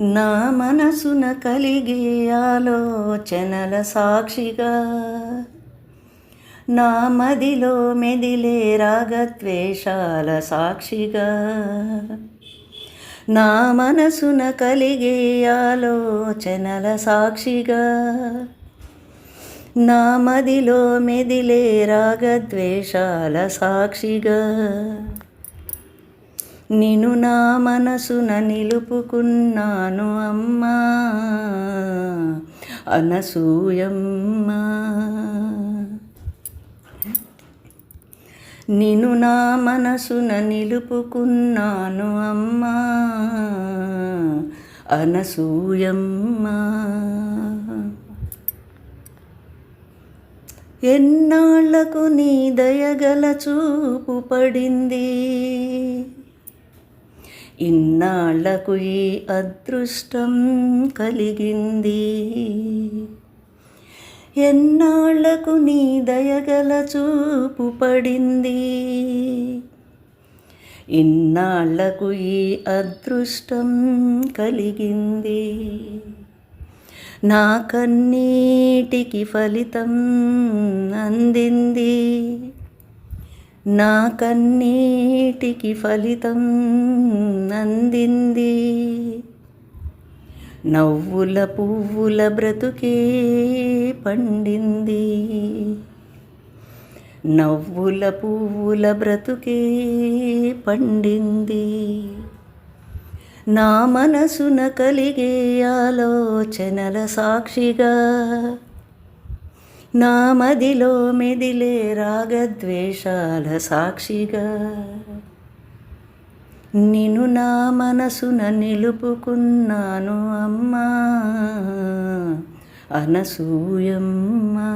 నా మనసున కలిగే ఆలోచనల సాక్షిగా. నా మదిలో మెదిలే రాగద్వేషాల సాక్షిగా. నా మనసున కలిగే ఆలోచనల సాక్షిగా. నా మదిలో మెదిలే రాగద్వేషాల సాక్షిగా. నిన్ను నా మనసున నిలుపుకున్నాను అమ్మా. అనసూయమ్మా. నిన్ను నా మనసున నిలుపుకున్నాను అమ్మా. అనసూయమ్మా. ఎన్నాళ్ళకు నీ దయగల చూపు పడింది? ఇన్నాళ్ళకు ఈ అదృష్టం కలిగింది. ఎన్నాళ్ళకు నీ దయగల చూపు పడింది. ఇన్నాళ్ళకు ఈ అదృష్టం కలిగింది. నా కన్నీటికి ఫలితం అందింది. నా కన్నీటికి ఫలితం అందింది. నవ్వుల పువ్వుల బ్రతుకే పండింది. నవ్వుల పువ్వుల బ్రతుకే పండింది. నా మనసున కలిగే ఆలోచనల సాక్షిగా నా మదిలో మెదిలే రాగద్వేషాల సాక్షిగా. నిన్ను నా మనసున నిలుపుకున్నాను అమ్మా అనసూయమ్మా.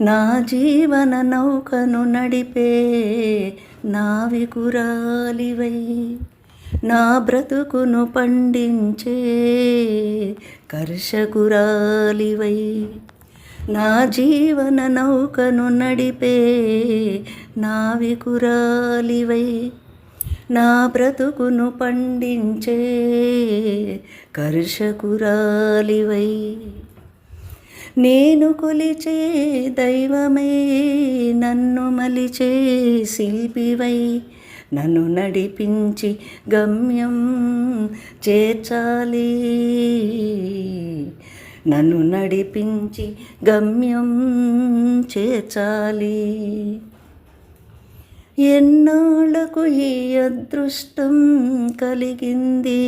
నా జీవన నౌకను నడిపే నావికురాలివై నా బ్రతుకును పండించే కర్షకురాలివై. నా జీవన నౌకను నడిపే నావికురాలివై నా బ్రతుకును పండించే కర్షకురాలివై. నేను కొలిచే దైవమే నన్ను మలిచే శిల్పివై. నన్ను నడిపించి గమ్యం చేర్చాలి. నన్ను నడిపించి గమ్యం చేర్చాలి. ఎన్నాళ్ళకు ఈ అదృష్టం కలిగింది?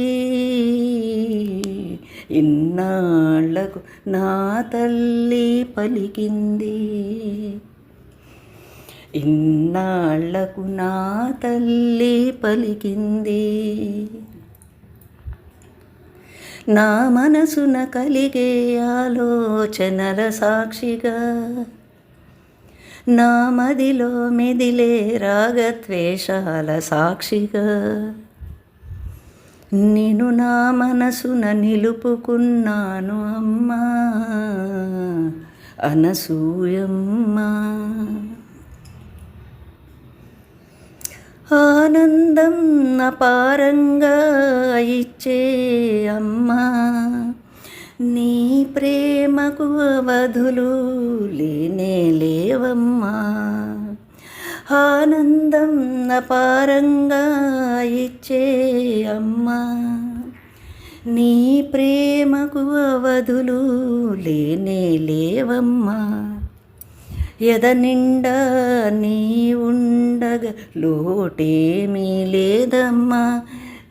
ఇన్నాళ్ళకు నా తల్లి పలికింది. ఇన్నాళ్ళకు నా తల్లి పలికింది. నా మనసున కలిగే ఆలోచనల సాక్షిగా నా మదిలో మెదిలే రాగద్వేషాల సాక్షిగా నేను నా మనసున నిలుపుకున్నాను అమ్మా అనసూయమ్మా. ఆనందం అపారంగా ఇచ్చే అమ్మా. నీ ప్రేమకు అవధులు లేనే లేవమ్మా. ఆనందం అపారంగా ఇచ్చే అమ్మా. నీ ప్రేమకు అవధులు లేనే లేవమ్మా. ఎద నిండా నీ ఉండగ లోటేమీ లేదమ్మా.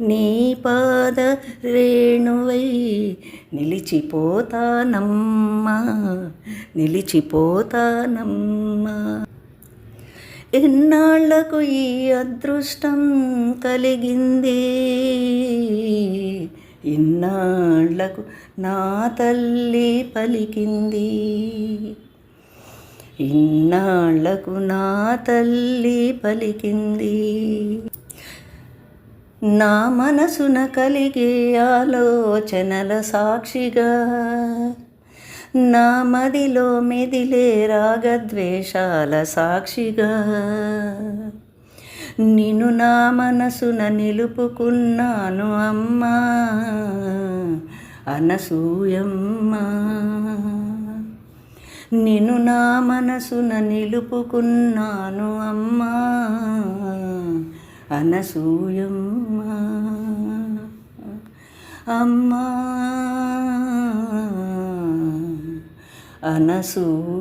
నీ పాద రేణువై నిలిచిపోతానమ్మా. నిలిచిపోతానమ్మా. ఎన్నాళ్ళకు ఈ అదృష్టం కలిగింది? ఇన్నాళ్ళకు నా తల్లి పలికింది? ఇన్నాళ్ళకు నా తల్లి పలికింది. నా మనసున కలిగే ఆలోచనల సాక్షిగా నా మదిలో మెదిలే రాగద్వేషాల సాక్షిగా నిన్ను నా మనసున నిలుపుకున్నాను అమ్మా అనసూయమ్మా. నిన్ను నా మనసున నిలుపుకున్నాను అమ్మా. అనసూయమ్మ. అమ్మా. అనసూయమ్మా.